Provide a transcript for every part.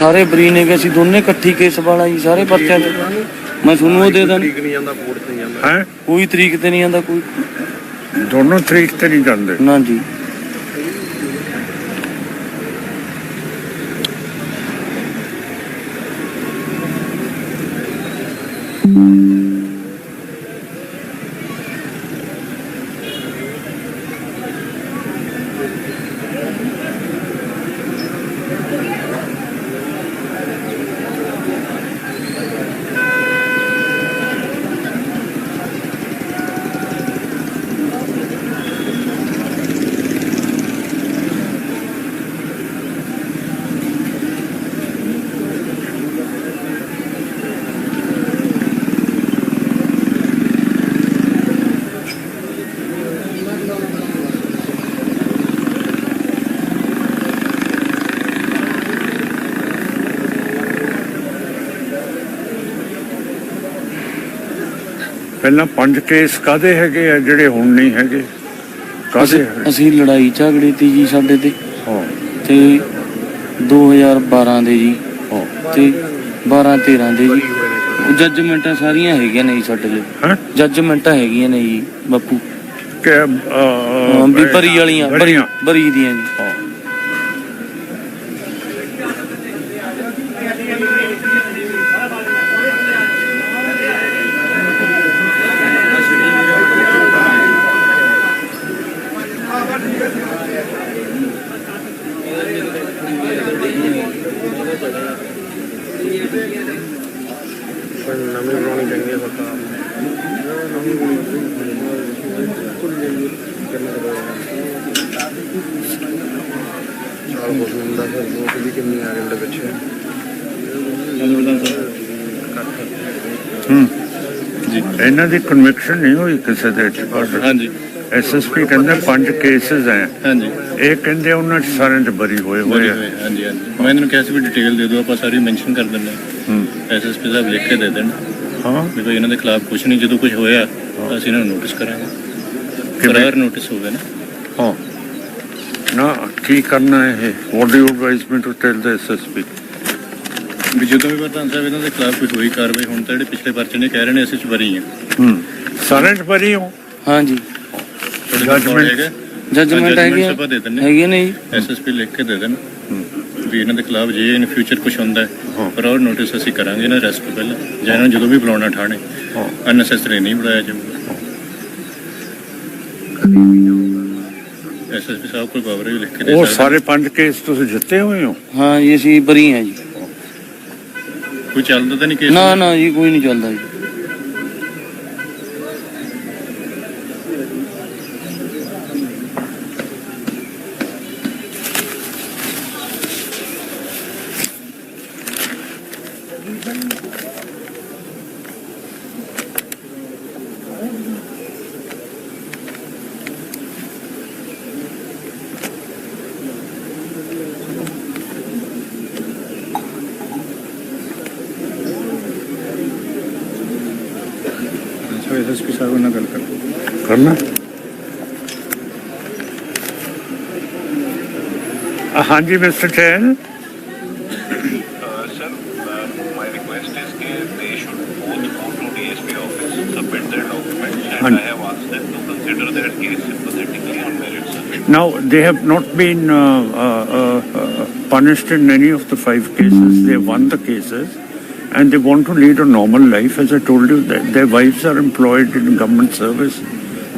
ਸਾਰੇ ਬਰੀ ਨੇ ਕਿ ਅਸੀਂ ਦੋਨੇ ਇਕੱਠੀ ਕੇਸ ਵਾਲਾ ਜੀ ਸਾਰੇ ਪਰਚਿਆਂ ਮੈਂ ਤੁਹਾਨੂੰ ਉਹ ਦੇ ਦਾਂ ਤਰੀਕ ਨਹੀਂ ਜਾਂਦਾ ਕੋਰਟ ਤੇ ਜਾਂਦਾ। ਹੈ? ਕੋਈ ਤਰੀਕ ਤੇ ਨਹੀਂ ਆਂਦਾ ਕੋਈ। ਦੋਨੋਂ ਤਰੀਕ ਤੇ ਨਹੀਂ ਜਾਂਦੇ। ਨਾ ਜੀ। ਪਹਿਲਾਂ ਪੰਜ ਕੇਸ ਕਾਦੇ ਹੈਗੇ ਆ ਜਿਹੜੇ ਹੁਣ ਨਹੀਂ ਹੈਗੇ? ਕਾਦੇ ਅਸੀਂ- ਲੜਾਈ ਝਗੜੇ ਤੀ ਜੀ ਸਾਡੇ ਤੇ। ਹਾਂ। ਤੇ 2012 ਦੇ ਜੀ। ਹਾਂ। ਤੇ 12 13 ਦੇ ਜੀ। ਜੱਜਮੈਂਟਾਂ ਸਾਰੀਆਂ ਹੈਗੀਆਂ ਨੇ ਜੀ ਸਾਡੇ ਲਈ? ਜੱਜਮੈਂਟਾਂ ਹੈਗੀਆਂ ਨੇ ਜੀ ਬਾਪੂ। ਕਿ ਵੀ ਬਰੀ ਵਾਲੀਆਂ। ਬਰੀ ਦੀਆਂ ਜੀ ਹਾਂ। ਪਰ ਨਵੀਂ ਬਣਾਉਣੀ ਚਾਹੀਦੀ ਹੈ ਸਰਕਾਰ ਨੂੰ ਚਾਲ ਕੁਝ ਨਹੀਂ ਹੁੰਦਾ ਫਿਰ ਲੋਕ ਵੀ ਕਿੰਨੇ ਆ ਗਏ ਉਹਦੇ ਪਿੱਛੇ ਹੂੰ। ਜੀ। ਇਹਨਾਂ ਦੀ ਕਨਵਿਕਸ਼ਨ ਨਹੀਂ ਹੋਈ ਕਿਸੇ ਦੇ ਹਾਂਜੀ। ਐਸਐਸਪੀ ਕਹਿੰਦੇ ਪੰਜ ਕੇਸਸ ਹੈ ਹਾਂਜੀ। ਇਹ ਕਹਿੰਦੇ ਉਹਨਾਂ ਸਾਰਿਆਂ ਚ ਬਰੀ ਹੋਏ ਹੋਏ ਆ। ਹਾਂਜੀ ਹਾਂਜੀ। ਮੈਂ ਇਹਨਾਂ ਨੂੰ ਕਿਹਾ ਸੀ ਵੀ ਡਿਟੇਲ ਦੇ ਦਿਓ ਆਪਾਂ ਸਾਰੀ ਮੈਂਸ਼ਨ ਕਰ ਦਿੰਦੇ ਹੂੰ। ਐਸਐਸਪੀ ਸਾਹਿਬ ਲਿਖ ਕੇ ਦੇ ਦੇਣ। ਹਾਂ। ਵੀ ਇਹਨਾਂ ਦੇ ਖਿਲਾਫ ਕੁਝ ਨਹੀਂ ਜਦੋਂ ਕੁਝ ਹੋਇਆ ਅਸੀਂ ਇਹਨਾਂ ਨੂੰ ਨੋਟਿਸ ਕਰਾਂਗੇ? ਕਰਾਰ ਨੋਟਿਸ ਹੋਵੇ ਨਾ। ਹਾਂ। ਨਾ ਕੀ ਕਰਨਾ ਹੈ ਇਹ? What do you advise me to tell the SSP ਵੀ ਜਦੋਂ ਵੀ ਪ੍ਰਧਾਨ ਸਾਹਿਬ ਇਹਨਾਂ ਦੇ ਖਿਲਾਫ ਕੋਈ ਹੋਈ ਕਾਰਵਾਈ ਹੁਣ ਤਾਂ ਜਿਹੜੇ ਪਿਛਲੇ ਪਰਚੇ ਨੇ ਕਹਿ ਰਹੇ ਨੇ ਅਸੀਂ ਚ ਬਰੀ ਹਾਂ। ਹੂੰ। ਸਾਰਿਆਂ ਚ ਬਰੀ ਹੋ? ਹਾਂ ਜੀ ਤੁਹਾਡੇ ਕੋਲ Judgment- ਹੈਗਾ? ਜੱਜਮੈਂਟ judgment ਹੈਗੀਆਂ ਆਪਾਂ ਦੇ ਦਿੰਦੇ। ਹੈਗੀਆਂ ਨੇ ਜੀ ਐਸਐਸਪੀ ਲਿਖ ਕੇ ਦੇ ਦੇਣ ਵੀ ਇਹਨਾਂ ਦੇ ਖਿਲਾਫ ਜੇ ਇਨ ਫਿਊਚਰ ਕੁਝ ਹੁੰਦਾ ਪਰ ਉਹ ਨੋਟਿਸ ਅਸੀਂ ਕਰਾਂਗੇ ਨਾ ਅਰੈਸਟ ਤੋਂ ਪਹਿਲਾਂ ਜਾਂ ਇਹਨਾਂ ਨੂੰ ਜਦੋਂ ਵੀ ਬੁਲਾਉਣਾ ਠਾਣੇ। ਹਾਂ। ਅਨਨੈਸੈਸਰੀ ਨਹੀਂ ਬੁਲਾਇਆ ਜਾਊਗਾ। ਐਸਐਸਪੀ ਸਾਹਿਬ ਕੋਲ ਹੈ ਲਿਖ ਕੇ ਦੇ ਉਹ ਸਾਰੇ ਪੰਜ ਕੇਸ ਤੁਸੀਂ ਜਿੱਤੇ ਹੋਏ ਹੋ? ਹਾਂ ਜੀ ਅਸੀਂ ਬਰੀ ਹਾਂ ਜੀ। ਕੋਈ ਚੱਲਦਾ ਤਾਂ ਨਹੀਂ ਕੇਸ? ਨਾ ਨਾ ਜੀ ਕੋਈ ਨਹੀਂ ਚੱਲਦਾ ਜੀ। ਐਸਐਸਪੀ ਸਾਹਿਬ ਨਾਲ ਗੱਲ ਕਰ ਕਰਨਾ ਅ, ਹਾਂਜੀ ਮਿਸਟਰ ਚੈਨ Uh, sir, uh, my request is that they should both go to DSP office, submit their documents, and And- I have asked them to consider their case sympathetically on merit, sir. Now, they have not been uh, uh, uh, uh, punished in any of the five cases. They won the cases and they want to lead a normal life. As I told you, their, their wives are employed in government service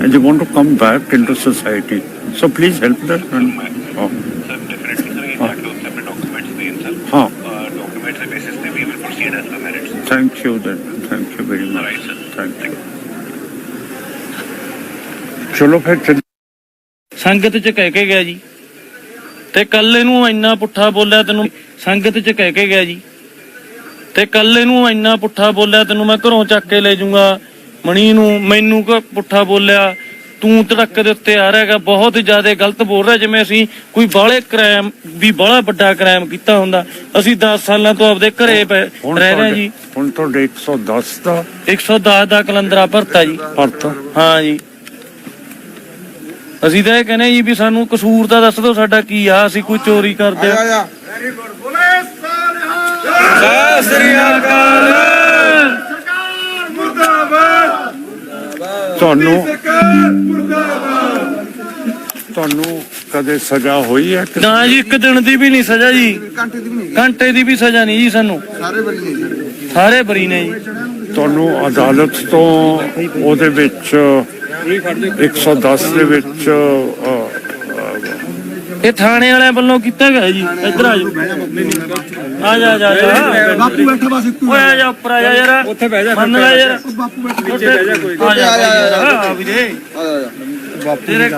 and they want to come back into society. So please help them. And, oh, Sir, definitely, sir, you have to separate documents then, sir. huh. Uh, documents basis, then we will proceed as per merit, sir. Thank you then. Thank you very much. Right, sir. Thank you. ਚਲੋ ਫਿਰ ਸੰਗਤ ਚ ਕਹਿ ਕੇ ਗਿਆ ਜੀ ਤੇ ਕੱਲ ਇਹਨੂੰ ਇੰਨਾ ਪੁੱਠਾ ਬੋਲਿਆ ਤੈਨੂੰ ਸੰਗਤ ਚ ਕਹਿ ਕੇ ਗਿਆ ਜੀ ਤੇ ਕੱਲ ਇਹਨੂੰ ਇੰਨਾ ਪੁੱਠਾ ਬੋਲਿਆ ਤੈਨੂੰ ਮੈਂ ਘਰੋਂ ਚੱਕ ਕੇ ਲੈ ਜਾਊਂਗਾ। ਮਣੀ ਨੂੰ ਮੈਨੂੰ ਕੋ ਪੁੱਠਾ ਬੋਲਿਆ ਤੂੰ ਧੜਕ ਦੇ ਉੱਤੇ ਆ ਰਿਹਾਗਾ ਬਹੁਤ ਜ਼ਿਆਦਾ ਗਲਤ ਬੋਲ ਰਿਹਾ ਜਿਵੇਂ ਅਸੀਂ ਕੋਈ ਬਾਹਲੇ ਕ੍ਰਾਈਮ ਵੀ ਬਾਹਲਾ ਵੱਡਾ ਕ੍ਰਾਈਮ ਕੀਤਾ ਹੁੰਦਾ ਅਸੀਂ 10 ਸਾਲਾਂ ਤੋਂ ਆਪਦੇ ਘਰੇ ਪਏ ਰਹਿ ਰਹੇ ਜੀ। ਹੁਣ ਤੁਹਾਡੇ 110 ਦਾ 110 ਦਾ ਕਲੰਦਰਾ ਭਰਤਾ ਜੀ। ਪਰਤਾ ਹਾਂ ਜੀ। ਅਸੀਂ ਤਾਂ ਇਹ ਕਹਿੰਦੇ ਜੀ ਵੀ ਸਾਨੂੰ ਕਸੂਰ ਤਾਂ ਦੱਸ ਦਿਓ ਸਾਡਾ ਕੀ ਆ ਅਸੀਂ ਕੋਈ ਚੋਰੀ ਕਰਦੇ ਆ ਸਤਿ ਸ੍ਰੀ ਅਕਾਲ। ਤੁਹਾਨੂੰ ਤੁਹਾਨੂੰ ਕਦੇ ਸਜ਼ਾ ਹੋਈ ਹੈ ਕਿ ਨਾ ਜੀ ਇੱਕ ਦਿਨ ਦੀ ਵੀ ਨਹੀਂ ਸਜ਼ਾ ਜੀ। ਘੰਟੇ ਦੀ ਵੀ ਨਹੀਂ। ਘੰਟੇ ਦੀ ਵੀ ਸਜ਼ਾ ਨਹੀਂ ਜੀ ਸਾਨੂੰ। ਸਾਰੇ ਬਰੀ ਨਹੀਂ ਸਾਰੇ ਬਰੀ ਨੇ ਜੀ। ਤੁਹਾਨੂੰ ਅਦਾਲਤ ਤੋਂ ਉਹਦੇ ਵਿੱਚ 110 ਦੇ ਵਿੱਚ ਇਹ ਥਾਣੇ ਵਾਲਿਆਂ ਵੱਲੋਂ ਕੀਤਾ ਗਿਆ ਜੀ। ਇੱਧਰ ਆ ਜਾਓ ਆ ਜਾ ਆ ਜਾ ਆ ਜਾ। ਬਾਪੂ ਬੈਠਾ ਬਸ ਇੱਕੋ ਓਏ ਆ ਜਾ ਉੱਪਰ ਆ ਜਾ ਯਾਰ। ਉੱਥੇ ਬਹਿ ਜਾ ਮੰਨ ਲੈ ਯਾਰ। ਬਾਪੂ ਬੈਠਾ ਉੱਥੇ ਬਹਿ ਜਾ ਕੋਈ ਆ ਜਾ ਆ ਵੀਰੇ ਬਾਪੂ ਤੇਰੇ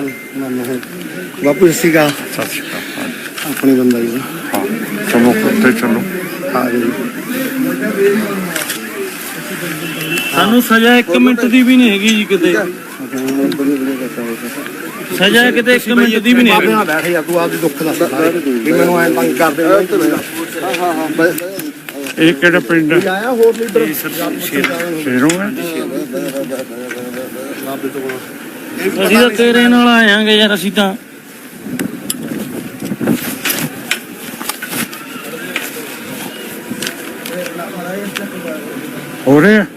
ਬਾਪੂ ਸੱਸੀ ਕਾ ਸਤਿ ਸ਼੍ਰੀ ਅਕਾਲ। ਆਪਣੀ ਬੰਦਾ ਜੀ ਹਾਂ ਚਲੋ ਉੱਤੇ ਚਲੋ। ਹਾਂ ਜੀ। ਸਾਨੂੰ ਸਜ਼ਾ 1 ਮਿੰਟ ਦੀ ਵੀ ਨਹੀਂ ਹੈਗੀ ਜੀ ਕਿਤੇ। ਸਜ਼ਾ ਕਿਤੇ 1 ਮਿੰਟ ਦੀ ਵੀ ਨਹੀਂ ਹੈਗੀ। ਨਾਲ ਬੈਠ ਜਾ ਤੂੰ ਆਪਦੀ ਦੁੱਖ ਦੱਸ ਵੀ ਮੈਨੂੰ ਐਂ ਤੰਗ ਕਰਦੇ ਹਾਂ। ਹਾਂ ਹਾਂ ਇਹ ਕਿਹੜਾ ਪਿੰਡ ਹੈ? ਆਇਆ ਹੋਰ ਲੀਡਰ? ਸ਼ੇਰੋਂ ਹੈ ਅਸੀਂ ਤਾਂ ਤੇਰੇ ਨਾਲ ਆਇਆਂਗੇ ਯਾਰ ਅਸੀਂ ਤਾਂ। ਹੋ ਰਿਹਾ ਇੱਕ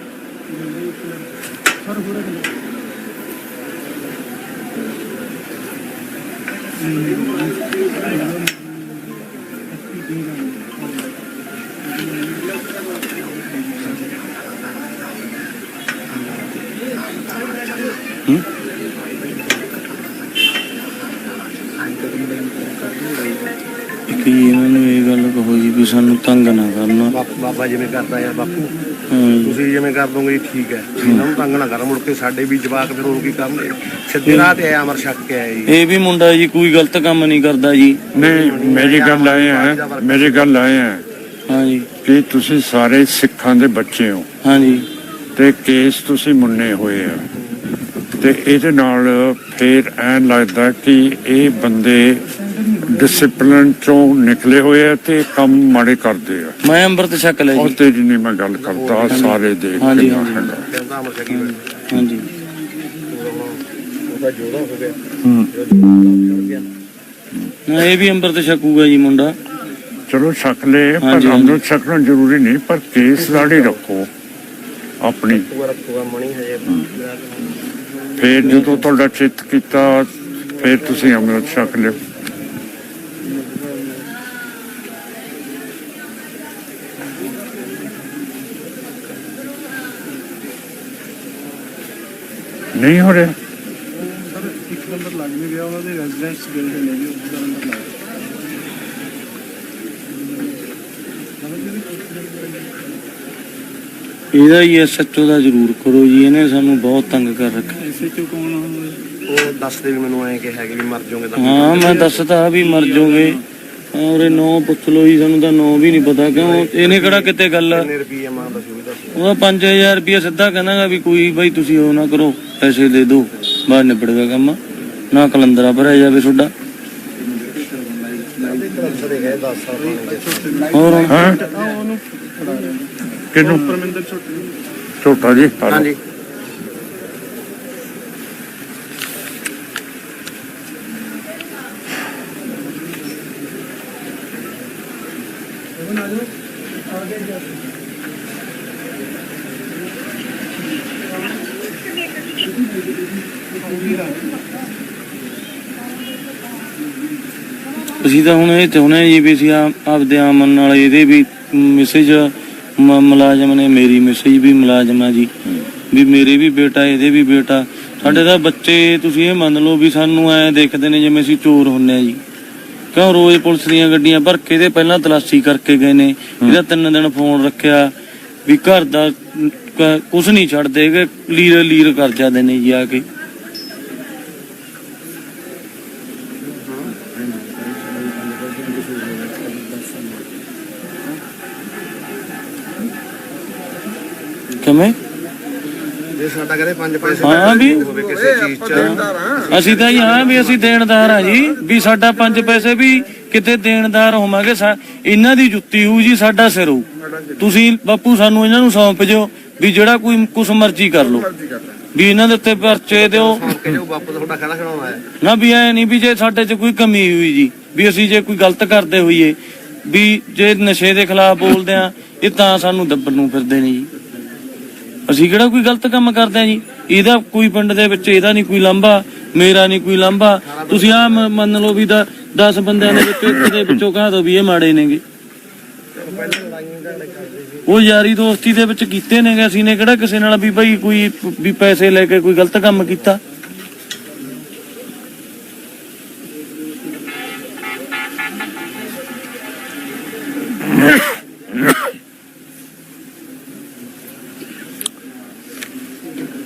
ਇਹਨਾਂ ਨੂੰ ਇਹ ਗੱਲ ਕਹੋ ਜੀ ਵੀ ਸਾਨੂੰ ਤੰਗ ਨਾ ਕਰਨਾ। ਬਾਪੂ ਬਾਬਾ ਜਿਵੇਂ ਕਰਦਾ ਯਾਰ ਬਾਪੂ। ਤੁਸੀਂ ਜਿਵੇਂ ਕਰ ਦੋਗੇ ਜੀ ਠੀਕ ਹੈ। ਇਹਨਾਂ ਨੂੰ ਤੰਗ ਨਾ ਕਰ ਮੁੜ ਕੇ ਸਾਡੇ ਵੀ ਜਵਾਕ ਫਿਰ ਹੋਰ ਕੀ ਕਰਨਗੇ ਸਿੱਧੇ ਰਾਹ ਤੇ ਆਇਆ ਅਮਰ ਛੱਕ ਕੇ ਆਇਆ ਜੀ। ਇਹ ਵੀ ਮੁੰਡਾ ਜੀ ਕੋਈ ਗਲਤ ਕੰਮ ਨਹੀਂ ਕਰਦਾ ਜੀ। ਨਹੀਂ ਮੇਰੀ ਗੱਲ ਆਏ ਹੈ ਮੇਰੀ ਗੱਲ ਆਏ ਹੈ ਹਾਂ ਜੀ। ਕਿ ਤੁਸੀਂ ਸਾਰੇ ਸਿੱਖਾਂ ਦੇ ਬੱਚੇ ਹੋ ਹਾਂ ਜੀ। ਤੇ ਕੇਸ ਤੁਸੀਂ ਮੁੰਨੇ ਹੋਏ ਆ। ਤੇ ਇਹਦੇ ਨਾਲ ਫੇਰ ਐਂ ਲੱਗਦਾ ਕਿ ਇਹ ਬੰਦੇ ਡਿਸਪਲਿਨ ਚੋਂ ਨਿਕਲੇ ਹੋਏ ਆ ਤੇ ਕੰਮ ਮਾੜੇ ਕਰਦੇ ਆ। ਮੈਂ ਅੰਮ੍ਰਿਤ ਛਕ ਲਿਆ ਉਹ ਜੀ ਤੇਰੀ ਨਹੀਂ ਮੈਂ ਗੱਲ ਕਰਦਾ ਸਾਰੇ ਦੇਖ ਹਾਂਜੀ, ਕਿੰਨਾ ਹਾਂਜੀ। ਹੈਗਾ। ਕਹਿੰਦਾ ਅਮਰ ਛਕੀ ਹਾਂ। ਜੀ ਉਹਦਾ ਜੋੜਾ ਹੋ ਗਿਆ ਇਹ ਵੀ ਅੰਮ੍ਰਿਤ ਛਕੂਗਾ ਜੀ ਮੁੰਡਾ। ਚਲੋ ਛਕ ਲੈ ਪਰ ਹਾਂਜੀ, ਹਾਂਜੀ। ਅੰਮ੍ਰਿਤ ਛਕਣਾ ਜ਼ਰੂਰੀ ਨਹੀਂ ਪਰ ਕੇਸ ਦਾੜੀ ਰੱਖੋ। ਆਪਣੀ। ਤੂੰ ਰੱਖੂਗਾ ਮਣੀ ਹਜੇ। ਫੇਰ ਜਦੋਂ ਤੁਹਾਡਾ ਚਿੱਤ ਕੀਤਾ, ਫੇਰ ਤੁਸੀਂ ਅੰਮ੍ਰਿਤ ਛਕ ਲਿਓ ਨਹੀਂ ਹੋ ਰਿਹਾ? ਇੱਕ ਨੰਬਰ ਲੱਗ ਨਹੀਂ ਉਹਨਾਂ ਦੇ ਰੈਜ਼ੀਡੈਂਟਸ ਗਏ ਨੇ ਜੀ ਉਹਦਾ ਨੰਬਰ ਇਹਦਾ ਹੀ ਐਸਐਚਓ ਦਾ ਜ਼ਰੂਰ ਕਰੋ ਜੀ ਇਹਨੇ ਸਾਨੂੰ ਬਹੁਤ ਤੰਗ ਕਰ ਰੱਖਿਆ। ਐਸਐਚਓ ਕੌਣ ਉਹ ਦੱਸਦੇ ਵੀ ਮੈਨੂੰ ਐਂ ਕਿ ਹੈਗੇ ਵੀ ਮਰ ਜਾਓਗੇ ਤਾਂ। ਹਾਂ ਮੈਂ ਦੱਸਤਾ ਵੀ ਮਰ ਜਾਓਗੇ। ਔਰੇ ਨੌ ਪੁੱਛ ਲੋ ਜੀ ਸਾਨੂੰ ਤਾਂ ਨੌ ਵੀ ਨਹੀਂ ਪਤਾ ਕਿਉਂ? ਇਹਨੇ ਕਿਹੜਾ ਕਿਤੇ ਗੱਲ ਕਿੰਨੇ ਰੁਪਏ ਮਾਂ ਦੱਸੋ ਵੀ ਦੱਸ ਉਹਦਾ 5000 ਰੁਪਏ ਸਿੱਧਾ ਕਹਿੰਦਾਗਾ ਵੀ ਕੋਈ ਬਾਈ ਤੁਸੀਂ ਉਹ ਨਾ ਕਰੋ ਪੈਸੇ ਦੇ ਦਿਓ ਬਾਹਰ ਨਿਬੜ ਗਿਆ ਕੰਮ। ਨਾ ਕਲੰਦਰਾ ਭਰਿਆ ਜਾਵੇ ਤੁਹਾਡਾ। ਸਾਰੇ ਗਏ 10 ਸਾਲ ਹੋਰ ਹਾਂ। ਕਿਨੂੰ ਪਰਮਿੰਦਰ ਛੋਟੇ ਛੋਟਾ ਜੀ। ਹਲੋ। ਹਾਂਜੀ। ਅਸੀਂ ਤਾਂ ਹੁਣ ਇਹ ਚਾਹੁੰਦੇ ਹਾਂ ਜੀ ਵੀ ਅਸੀਂ ਆਪ- ਆਪਦੇ ਆਮਨ ਨਾਲ ਇਹਦੇ ਵੀ ਮੈਸੇਜ ਮੁਲਾਜ਼ਮ ਨੇ ਮੇਰੀ ਮੈਸੇਜ ਵੀ ਮੁਲਾਜ਼ਮ ਆ ਜੀ। ਵੀ ਮੇਰੇ ਵੀ ਬੇਟਾ, ਇਹਦੇ ਵੀ ਬੇਟਾ। ਸਾਡੇ ਤਾਂ ਬੱਚੇ, ਤੁਸੀਂ ਇਹ ਮੰਨ ਲਓ ਵੀ ਸਾਨੂੰ ਐ ਦੇਖਦੇ ਨੇ ਜਿਵੇਂ ਅਸੀਂ ਚੋਰ ਹੁੰਨੇ ਆ ਜੀ। ਕਿਉਂ ਰੋਜ਼ ਪੁਲਿਸ ਦੀਆਂ ਗੱਡੀਆਂ ਭਰ ਕੇ ਇਹਦੇ ਪਹਿਲਾਂ ਤਲਾਸ਼ੀ ਕਰਕੇ ਗਏ ਨੇ। ਇਹਦਾ ਤਿੰਨ ਦਿਨ ਫੋਨ ਰੱਖਿਆ। ਵੀ ਘਰ ਦਾ ਕੁਛ ਨਹੀਂ ਛੱਡਦੇ, ਕਿ ਲੀਰ ਲੀਰ ਕਰ ਜਾਂਦੇ ਨੇ ਜੀ ਆ ਕੇ। ਕਿਵੇਂ? ਜੇ ਸਾਡਾ ਕਰੇ ਪੰਜ ਪੈਸੇ ਹਾਂ ਵੀ। ਹੋਵੇ ਕਿਸੇ ਚੀਜ਼ ਚ। ਅਸੀਂ ਤਾਂ ਜੀ ਹਾਂ ਵੀ ਅਸੀਂ ਦੇਣਦਾਰ ਆ ਜੀ ਵੀ ਸਾਡਾ ਪੰਜ ਪੈਸੇ ਵੀ ਕਿਤੇ ਦੇਣਦਾਰ ਹੋਵਾਂਗੇ ਸਾ- ਇਹਨਾਂ ਦੀ ਜੁੱਤੀ ਹੋਊ ਜੀ ਸਾਡਾ ਸਿਰ ਹੋਊ। ਤੁਸੀਂ ਬਾਪੂ ਸਾਨੂੰ ਇਹਨਾਂ ਨੂੰ ਸੌਂਪ ਜਿਓ ਵੀ ਜਿਹੜਾ ਕੋਈ ਕੁਛ ਮਰਜ਼ੀ ਕਰ ਲਓ। ਵੀ ਇਹਨਾਂ ਦੇ ਉੱਤੇ ਪਰਚੇ ਦਿਓ ਸੌਂਪ ਕੇ ਜੋ ਬਾਪੂ ਤੁਹਾਡਾ ਖੜਾ ਖੜਾਉਣਾ ਹੈ। ਨਾ ਵੀ ਐ ਨਹੀਂ ਵੀ ਜੇ ਸਾਡੇ 'ਚ ਕੋਈ ਕਮੀ ਹੋਈ ਜੀ ਵੀ ਅਸੀਂ ਜੇ ਕੋਈ ਗਲਤ ਕਰਦੇ ਹੋਈਏ ਵੀ ਜੇ ਨਸ਼ੇ ਦੇ ਖਿਲਾਫ ਬੋਲਦੇ ਆ ਇਹ ਤਾਂ ਸਾਨੂੰ ਦੱਬਣ ਨੂੰ ਫਿਰਦੇ ਨੇ ਜੀ। ਅਸੀਂ ਕਿਹੜਾ ਕੋਈ ਗਲਤ ਕੰਮ ਕਰਦੇ ਆ ਜੀ? ਇਹਦਾ ਕੋਈ ਪਿੰਡ ਦੇ ਵਿੱਚ ਇਹਦਾ ਨਹੀਂ ਕੋਈ ਲਾਂਭਾ, ਮੇਰਾ ਨਹੀਂ ਕੋਈ ਲਾਂਭਾ। ਤੁਸੀਂ ਆ ਮੰਨ ਲਓ ਵੀ 10 ਬੰਦਿਆਂ ਦੇ ਵਿੱਚੋਂ ਇੱਕ ਦੇ ਵਿੱਚੋਂ ਕਹਾ ਦੋ ਵੀ ਇਹ ਮਾੜੇ ਨੇਗੇ। ਉਹ ਯਾਰੀ ਦੋਸਤੀ ਦੇ ਵਿੱਚ ਕੀਤੇ ਨੇਗੇ। ਅਸੀਂ ਨੇ ਕਿਹੜਾ ਕਿਸੇ ਨਾਲ ਵੀ ਭਾਈ ਕੋਈ, ਵੀ ਪੈਸੇ ਲੈ ਕੇ ਕੋਈ ਗਲਤ ਕੰਮ ਕੀਤਾ?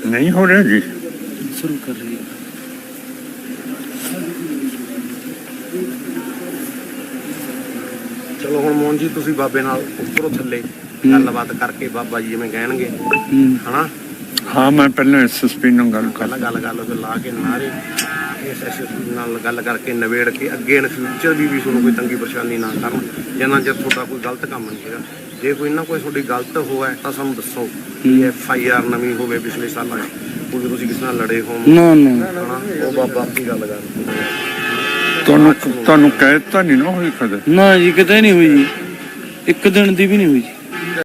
ਨਹੀਂ ਹੋ ਰਿਹਾ ਜੀ। ਸ਼ੁਰੂ ਕਰ ਰਹੀ ਚਲੋ ਹੁਣ ਮੋਹਨ ਜੀ ਤੁਸੀਂ ਬਾਬੇ ਨਾਲ ਉੱਪਰੋਂ ਥੱਲੇ। ਗੱਲਬਾਤ ਕਰਕੇ ਬਾਬਾ ਜੀ ਜਿਵੇਂ ਕਹਿਣਗੇ। ਹੂੰ। ਹਨਾ? ਹਾਂ ਮੈਂ ਪਹਿਲਾਂ ਐਸਐਸਪੀ ਨਾਲ ਗੱਲ ਕਰ ਪਹਿਲਾਂ ਗੱਲ ਕਰ ਲਓ ਲਾ ਕੇ ਨਾਰੇ। ਇਸ ਐਸਐਸਪੀ ਨਾਲ ਗੱਲ ਕਰਕੇ ਨਵੇੜ ਕੇ ਅੱਗੇ ਇਨ ਫਿਊਚਰ ਵੀ ਵੀ ਤੁਹਾਨੂੰ ਕੋਈ ਤੰਗੀ ਪਰੇਸ਼ਾਨੀ ਨਾ ਕਰਨ। ਜਿੰਨਾ ਚਿਰ ਤੁਹਾਡਾ ਕੋਈ ਗਲਤ ਕੰਮ ਨਹੀਂ ਹੈਗਾ। ਜੇ ਕੋਈ ਨਾ ਕੋਈ ਤੁਹਾਡੀ ਗਲਤ ਹੋਇਆ ਤਾਂ ਸਾਨੂੰ ਦੱਸੋ। ਕਿ ਐਫ ਆਈ ਆਰ ਨਵੀਂ ਹੋਵੇ ਪਿਛਲੇ ਸਾਲਾਂ 'ਚ? ਕੋਈ ਤੁਸੀਂ ਕਿਸੇ ਨਾਲ ਲੜੇ ਹੋਵੋ ਨਾ ਨਾ। ਹਨਾ ਉਹ ਬਾਬਾ ਆਪੀ ਗੱਲ ਕਰ ਤੁਹਾਨੂੰ ਤੁਹਾਨੂੰ ਕਹਿ ਤਾਂ ਨਹੀਂ ਨਾ ਹੋਈ ਕਦੇ? ਨਾ ਜੀ ਕਿਤੇ ਨਹੀਂ ਹੋਈ ਜੀ। ਇੱਕ ਦਿਨ ਦੀ ਵੀ ਨਹੀਂ ਹੋਈ ਜੀ।